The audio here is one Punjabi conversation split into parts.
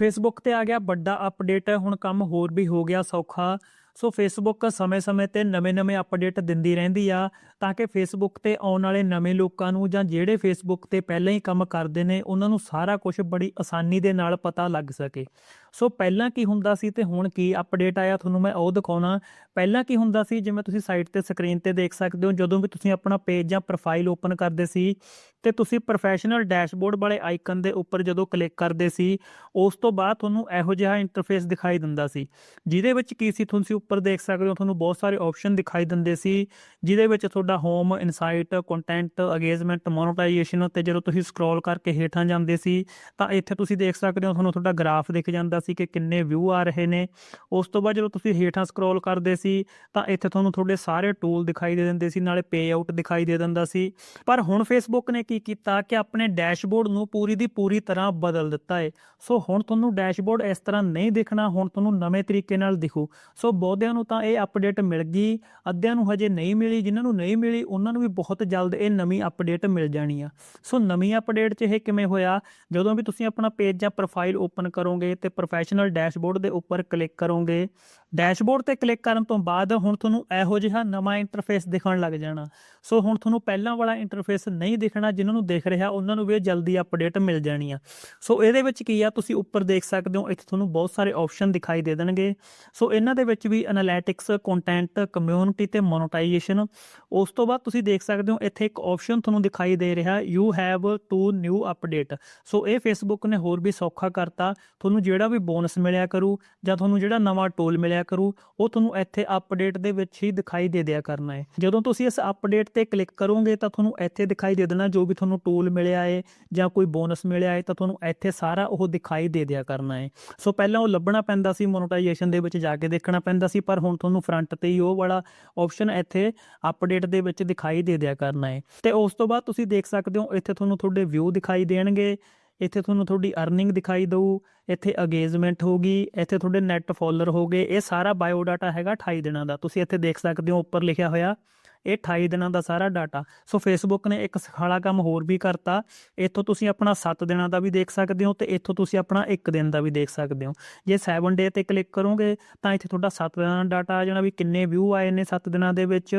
ਫੇਸਬੁੱਕ ਤੇ ਆ ਗਿਆ, ਵੱਡਾ ਅਪਡੇਟ ਹੁਣ ਕੰਮ ਹੋਰ ਵੀ ਹੋ ਗਿਆ ਸੌਖਾ। ਸੋ ਫੇਸਬੁੱਕ ਸਮੇਂ-ਸਮੇਂ ਤੇ ਨਵੇਂ-ਨਵੇਂ ਅਪਡੇਟ ਦਿੰਦੀ ਰਹਿੰਦੀ ਆ, ਤਾਂ ਕਿ ਫੇਸਬੁੱਕ ਤੇ ਆਉਣ ਵਾਲੇ ਨਵੇਂ ਲੋਕਾਂ ਨੂੰ ਜਾਂ ਜਿਹੜੇ ਫੇਸਬੁੱਕ ਤੇ ਪਹਿਲਾਂ ਹੀ ਕੰਮ ਕਰਦੇ ਨੇ, ਉਹਨਾਂ ਨੂੰ ਸਾਰਾ ਕੁਝ ਬੜੀ ਆਸਾਨੀ ਦੇ ਨਾਲ ਪਤਾ ਲੱਗ ਸਕੇ। ਸੋ ਪਹਿਲਾਂ ਕੀ ਹੁੰਦਾ ਸੀ ਤੇ ਹੁਣ ਕੀ ਅਪਡੇਟ ਆਇਆ ਤੁਹਾਨੂੰ ਮੈਂ ਉਹ ਦਿਖਾਉਣਾ। ਪਹਿਲਾਂ ਕੀ ਹੁੰਦਾ ਸੀ, ਜਿਵੇਂ ਤੁਸੀਂ ਸਾਈਟ ਤੇ ਸਕਰੀਨ ਤੇ ਦੇਖ ਸਕਦੇ ਹੋ, ਜਦੋਂ ਵੀ ਤੁਸੀਂ ਆਪਣਾ ਪੇਜ ਜਾਂ ਪ੍ਰੋਫਾਈਲ ਓਪਨ ਕਰਦੇ ਸੀ ਤੇ ਤੁਸੀਂ ਪ੍ਰੋਫੈਸ਼ਨਲ ਡੈਸ਼ਬੋਰਡ ਵਾਲੇ ਆਈਕਨ ਦੇ ਉੱਪਰ ਜਦੋਂ ਕਲਿੱਕ ਕਰਦੇ ਸੀ, ਉਸ ਤੋਂ ਬਾਅਦ ਤੁਹਾਨੂੰ ਇਹੋ ਜਿਹਾ ਇੰਟਰਫੇਸ ਦਿਖਾਈ ਦਿੰਦਾ ਸੀ। ਜਿਹਦੇ ਵਿੱਚ ਕੀ ਸੀ, ਤੁਸੀਂ ਉੱਪਰ ਦੇਖ ਸਕਦੇ ਹੋ, ਤੁਹਾਨੂੰ ਬਹੁਤ ਸਾਰੇ ਆਪਸ਼ਨ ਦਿਖਾਈ ਦਿੰਦੇ ਸੀ, ਜਿਹਦੇ ਵਿੱਚ ਤੁਹਾਡਾ home insight content engagement monetisation ਤੇ ਜਦੋਂ ਤੁਸੀਂ ਸਕਰੋਲ ਕਰਕੇ ਹੇਠਾਂ ਜਾਂਦੇ ਸੀ, ਤਾਂ ਇੱਥੇ ਤੁਸੀਂ ਦੇਖ ਸਕਦੇ ਹੋ, ਤੁਹਾਨੂੰ ਤੁਹਾਡਾ ਗ੍ਰਾਫ ਦਿਖ ਜਾਂਦਾ ਸੀ ਕਿ ਕਿੰਨੇ ਵਿਊ ਆ ਰਹੇ ਨੇ। ਉਸ ਤੋਂ ਬਾਅਦ ਜਦੋਂ ਤੁਸੀਂ ਹੇਠਾਂ ਸਕਰੋਲ ਕਰਦੇ ਸੀ, ਤਾਂ ਇੱਥੇ ਤੁਹਾਨੂੰ ਤੁਹਾਡੇ ਸਾਰੇ ਟੂਲ ਦਿਖਾਈ ਦੇ ਦਿੰਦੇ ਸੀ, ਨਾਲੇ ਪੇ ਆਊਟ ਦਿਖਾਈ ਦੇ ਦਿੰਦਾ ਸੀ। ਪਰ ਹੁਣ ਫੇਸਬੁੱਕ ਨੇ ਕੀ ਕੀਤਾ ਕਿ ਆਪਣੇ ਡੈਸ਼ਬੋਰਡ ਨੂੰ ਪੂਰੀ ਦੀ ਪੂਰੀ ਤਰ੍ਹਾਂ ਬਦਲ ਦਿੱਤਾ ਹੈ ਸੋ ਹੁਣ ਤੁਹਾਨੂੰ ਡੈਸ਼ਬੋਰਡ ਇਸ ਤਰ੍ਹਾਂ ਨਹੀਂ ਦਿਖਣਾ, ਹੁਣ ਤੁਹਾਨੂੰ ਨਵੇਂ ਤਰੀਕੇ ਨਾਲ ਦਿਖੂ। ਸੋ ਬਹੁਤਿਆਂ ਨੂੰ ਤਾਂ ਇਹ ਅਪਡੇਟ ਮਿਲ ਗਈ। ਅੱਧਿਆਂ ਨੂੰ ਹਜੇ ਨਹੀਂ ਮਿਲੀ, ਜਿਨ੍ਹਾਂ ਨੂੰ ਨਹੀਂ ਮਿਲੀ, ਉਹਨਾਂ ਨੂੰ ਵੀ ਬਹੁਤ ਜਲਦ ਇਹ ਨਵੀਂ ਅਪਡੇਟ ਮਿਲ ਜਾਣੀ ਆ। ਸੋ ਨਵੀਂ ਅਪਡੇਟ 'ਚ ਇਹ ਕਿਵੇਂ ਹੋਇਆ? ਜਦੋਂ ਵੀ ਤੁਸੀਂ ਆਪਣਾ ਪੇਜ ਜਾਂ ਪ੍ਰੋਫਾਈਲ ਓਪਨ ਕਰੋਗੇ ਤੇ ਪ੍ਰੋਫੈਸ਼ਨਲ ਡੈਸ਼ਬੋਰਡ ਦੇ ਉੱਪਰ ਕਲਿੱਕ ਕਰੋਗੇ। ਡੈਸ਼ਬੋਰਡ ਤੇ ਕਲਿੱਕ ਕਰਨ ਤੋਂ ਬਾਅਦ ਹੁਣ ਤੁਹਾਨੂੰ ਇਹੋ ਜਿਹਾ ਨਵਾਂ ਇੰਟਰਫੇਸ ਦਿਖਣ ਲੱਗ ਜਾਣਾ। ਸੋ ਹੁਣ ਤੁਹਾਨੂੰ ਪਹਿਲਾਂ ਵਾਲਾ ਇੰਟਰਫੇਸ ਨਹੀਂ ਦਿਖਣਾ ਜਿਨ੍ਹਾਂ ਨੂੰ ਦਿਖ ਰਿਹਾ, ਉਹਨਾਂ ਨੂੰ ਵੀ ਜਲਦੀ ਅਪਡੇਟ ਮਿਲ ਜਾਣੀ ਆ। ਸੋ ਇਹਦੇ ਵਿੱਚ ਕੀ ਆ, ਤੁਸੀਂ ਉੱਪਰ ਦੇਖ ਸਕਦੇ ਹੋ, ਇੱਥੇ ਤੁਹਾਨੂੰ ਬਹੁਤ ਸਾਰੇ ਆਪਸ਼ਨ ਦਿਖਾਈ ਦੇ ਦੇਣਗੇ। ਸੋ ਇਹਨਾਂ ਦੇ ਵਿੱਚ ਵੀ ਐਨਾਲਿਟਿਕਸ ਕੰਟੈਂਟ ਕਮਿਊਨਿਟੀ ਤੇ ਮੋਨੇਟਾਈਜੇਸ਼ਨ ਉਸ ਤੋਂ ਬਾਅਦ ਤੁਸੀਂ ਦੇਖ ਸਕਦੇ ਹੋ, ਇੱਥੇ ਇੱਕ ਆਪਸ਼ਨ ਤੁਹਾਨੂੰ ਦਿਖਾਈ ਦੇ ਰਿਹਾ you have to new update so ਇਹ ਫੇਸਬੁੱਕ ਨੇ ਹੋਰ ਵੀ ਸੌਖਾ ਕਰਤਾ। ਤੁਹਾਨੂੰ ਜਿਹੜਾ ਵੀ ਬੋਨਸ ਮਿਲਿਆ ਕਰੂ ਜਾਂ ਤੁਹਾਨੂੰ ਜਿਹੜਾ ਨਵਾਂ ਟੂਲ ਮਿਲਿਆ ਕਰੂ, ਉਹ ਤੁਹਾਨੂੰ ਇੱਥੇ ਅਪਡੇਟ ਦੇ ਵਿੱਚ ਹੀ ਦਿਖਾਈ ਦੇ ਦਿਆ ਕਰਨਾ ਹੈ। ਜਦੋਂ ਤੁਸੀਂ ਇਸ ਅਪਡੇਟ ਤੇ ਕਲਿੱਕ ਕਰੋਗੇ ਤਾਂ ਤੁਹਾਨੂੰ ਇੱਥੇ ਦਿਖਾਈ ਦੇ ਦੇਣਾ ਜੋ ਵੀ ਤੁਹਾਨੂੰ ਟੂਲ ਮਿਲਿਆ ਹੈ ਜਾਂ ਕੋਈ ਬੋਨਸ ਮਿਲਿਆ ਹੈ ਤਾਂ ਤੁਹਾਨੂੰ ਇੱਥੇ ਸਾਰਾ ਉਹ ਦਿਖਾਈ ਦੇ ਦਿਆ ਕਰਨਾ ਹੈ। ਸੋ ਪਹਿਲਾਂ ਉਹ ਲੱਭਣਾ ਪੈਂਦਾ ਸੀ ਮੋਨੇਟਾਈਜੇਸ਼ਨ ਦੇ ਵਿੱਚ ਜਾ ਕੇ ਦੇਖਣਾ ਪੈਂਦਾ ਸੀ, ਪਰ ਹੁਣ ਤੁਹਾਨੂੰ ਫਰੰਟ ਤੇ ਹੀ ਉਹ ਵਾਲਾ ਆਪਸ਼ਨ ਇੱਥੇ ਅਪਡੇਟ ਦੇ ਵਿੱਚ ਦਿਖਾਈ ਦੇ ਦਿਆ ਕਰਨਾ ਹੈ। ਤੇ ਉਸ ਤੋਂ ਬਾਅਦ ਤੁਸੀਂ ਦੇਖ ਸਕਦੇ ਹੋ, ਇੱਥੇ ਤੁਹਾਨੂੰ ਤੁਹਾਡੇ ਵਿਊ ਦਿਖਾਈ ਦੇਣਗੇ। ਇੱਥੇ ਤੁਹਾਨੂੰ ਤੁਹਾਡੀ ਅਰਨਿੰਗ ਦਿਖਾਈ ਦਊ, ਇੱਥੇ ਅਗੇਜਮੈਂਟ ਹੋਗੀ ਇੱਥੇ ਤੁਹਾਡੇ ਨੈਟ ਫੋਲੋਅਰ ਹੋਗੇ ਇਹ ਸਾਰਾ ਬਾਇਓ ਡਾਟਾ ਹੈਗਾ 28 ਦਿਨਾਂ ਦਾ। ਤੁਸੀਂ ਇੱਥੇ ਦੇਖ ਸਕਦੇ ਹੋ ਉੱਪਰ ਲਿਖਿਆ ਹੋਇਆ, ਇਹ 28 ਦਿਨਾਂ ਦਾ ਸਾਰਾ ਡਾਟਾ ਸੋ ਫੇਸਬੁੱਕ ਨੇ ਇੱਕ ਸਖਾਲਾ ਕੰਮ ਹੋਰ ਵੀ ਕਰਤਾ, ਇੱਥੋਂ ਤੁਸੀਂ ਆਪਣਾ 7 ਦਿਨਾਂ ਦਾ ਵੀ ਦੇਖ ਸਕਦੇ ਹੋ ਤੇ ਇੱਥੋਂ ਤੁਸੀਂ ਆਪਣਾ 1 ਦਿਨ ਦਾ ਵੀ ਦੇਖ ਸਕਦੇ ਹੋ। ਜੇ 7 ਡੇ ਤੇ ਕਲਿੱਕ ਕਰੋਗੇ ਤਾਂ ਇੱਥੇ ਤੁਹਾਡਾ 7 ਦਿਨਾਂ ਦਾ ਡਾਟਾ ਆ ਜਾਣਾ ਵੀ ਕਿੰਨੇ ਵਿਊ ਆਏ ਨੇ 7 ਦਿਨਾਂ ਦੇ ਵਿੱਚ।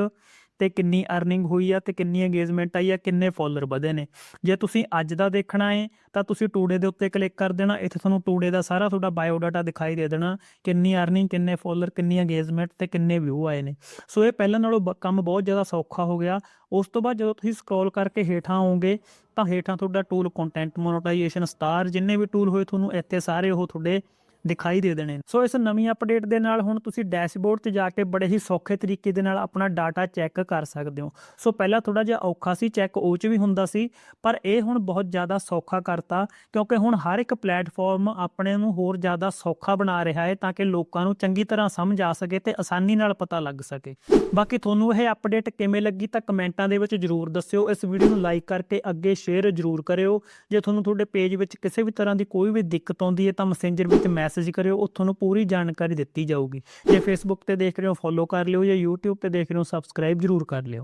ਤੇ ਕਿੰਨੀ ਅਰਨਿੰਗ ਹੋਈ ਆ ਤੇ ਕਿੰਨੀ ਅੰਗੇਜਮੈਂਟ ਆਈ ਆ, ਕਿੰਨੇ ਫੋਲੋਅਰ ਵਧੇ ਨੇ। ਜੇ ਤੁਸੀਂ ਅੱਜ ਦਾ ਦੇਖਣਾ ਹੈ ਤਾਂ ਤੁਸੀਂ ਟੂਡੇ ਦੇ ਉੱਤੇ ਕਲਿੱਕ ਕਰ ਦੇਣਾ। ਇੱਥੇ ਤੁਹਾਨੂੰ ਟੂਡੇ ਦਾ ਸਾਰਾ ਤੁਹਾਡਾ ਬਾਇਓ ਡਾਟਾ ਦਿਖਾਈ ਦੇ ਦੇਣਾ, ਕਿੰਨੀ ਅਰਨਿੰਗ ਕਿੰਨੇ ਫੋਲੋਅਰ ਕਿੰਨੀ ਅੰਗੇਜਮੈਂਟ ਤੇ ਕਿੰਨੇ ਵਿਊ ਆਏ ਨੇ। ਸੋ ਇਹ ਪਹਿਲਾਂ ਨਾਲੋਂ ਬ- ਕੰਮ ਬਹੁਤ ਜ਼ਿਆਦਾ ਸੌਖਾ ਹੋ ਗਿਆ। ਉਸ ਤੋਂ ਬਾਅਦ ਜਦੋਂ ਤੁਸੀਂ ਸਕਰੋਲ ਕਰਕੇ ਹੇਠਾਂ ਆਓਗੇ, ਤਾਂ ਹੇਠਾਂ ਤੁਹਾਡਾ ਟੂਲ ਕੰਟੈਂਟ ਮੋਨੇਟਾਈਜੇਸ਼ਨ ਸਟਾਰ ਜਿੰਨੇ ਵੀ ਟੂਲ ਹੋਏ, ਤੁਹਾਨੂੰ ਇੱਥੇ ਸਾਰੇ ਉਹ ਤੁਹਾਡੇ ਦਿਖਾਈ ਦੇ ਦੇਣੇ ਸੋ ਇਸ ਨਵੀਂ ਅਪਡੇਟ ਦੇ ਨਾਲ ਹੁਣ ਤੁਸੀਂ ਡੈਸ਼ਬੋਰਡ ਤੇ ਜਾ ਕੇ ਬੜੇ ਹੀ ਸੌਖੇ ਤਰੀਕੇ ਦੇ ਨਾਲ ਆਪਣਾ ਡਾਟਾ ਚੈੱਕ ਕਰ ਸਕਦੇ ਹੋ। ਸੋ ਪਹਿਲਾਂ ਥੋੜਾ ਜਿਹਾ ਔਖਾ ਸੀ ਚੈੱਕ ਉਹ ਚ ਵੀ ਹੁੰਦਾ ਸੀ, ਪਰ ਇਹ ਹੁਣ ਬਹੁਤ ਜ਼ਿਆਦਾ ਸੌਖਾ ਕਰਤਾ, ਕਿਉਂਕਿ ਹੁਣ ਹਰ ਇੱਕ ਪਲੇਟਫਾਰਮ ਆਪਣੇ ਨੂੰ ਹੋਰ ਜ਼ਿਆਦਾ ਸੌਖਾ ਬਣਾ ਰਿਹਾ ਹੈ ਤਾਂ ਕਿ ਲੋਕਾਂ ਨੂੰ ਚੰਗੀ ਤਰ੍ਹਾਂ ਸਮਝ ਆ ਸਕੇ ਤੇ ਆਸਾਨੀ ਨਾਲ ਪਤਾ ਲੱਗ ਸਕੇ। ਬਾਕੀ ਤੁਹਾਨੂੰ ਇਹ ਅਪਡੇਟ ਕਿਵੇਂ ਲੱਗੀ ਤਾਂ ਕਮੈਂਟਾਂ ਦੇ ਵਿੱਚ ਜਰੂਰ ਦੱਸਿਓ। ਇਸ ਵੀਡੀਓ ਨੂੰ ਲਾਈਕ ਕਰਕੇ ਅੱਗੇ ਸ਼ੇਅਰ ਜਰੂਰ ਕਰਿਓ। ਜੇ ਤੁਹਾਨੂੰ ਤੁਹਾਡੇ ਪੇਜ ਵਿੱਚ ਕਿਸੇ ਵੀ ਤਰ੍ਹਾਂ ਦੀ ਕੋਈ ਵੀ ਦਿੱਕਤ ਆਉਂਦੀ ਹੈ ਤਾਂ ਮੈਸੇਂਜਰ ਵਿੱਚ ਮੈਸੇਜ ਕਰਿਓ ਉਹ ਤੁਹਾਨੂੰ ਪੂਰੀ ਜਾਣਕਾਰੀ ਦਿੱਤੀ ਜਾਊਗੀ। ਜੇ ਫੇਸਬੁੱਕ ਤੇ ਦੇਖ ਰਹੇ ਹੋ ਫੋਲੋ ਕਰ ਲਿਓ, ਜਾਂ YouTube ਤੇ ਦੇਖ ਰਹੇ ਹੋ ਸਬਸਕ੍ਰਾਈਬ ਜਰੂਰ ਕਰ ਲਿਓ।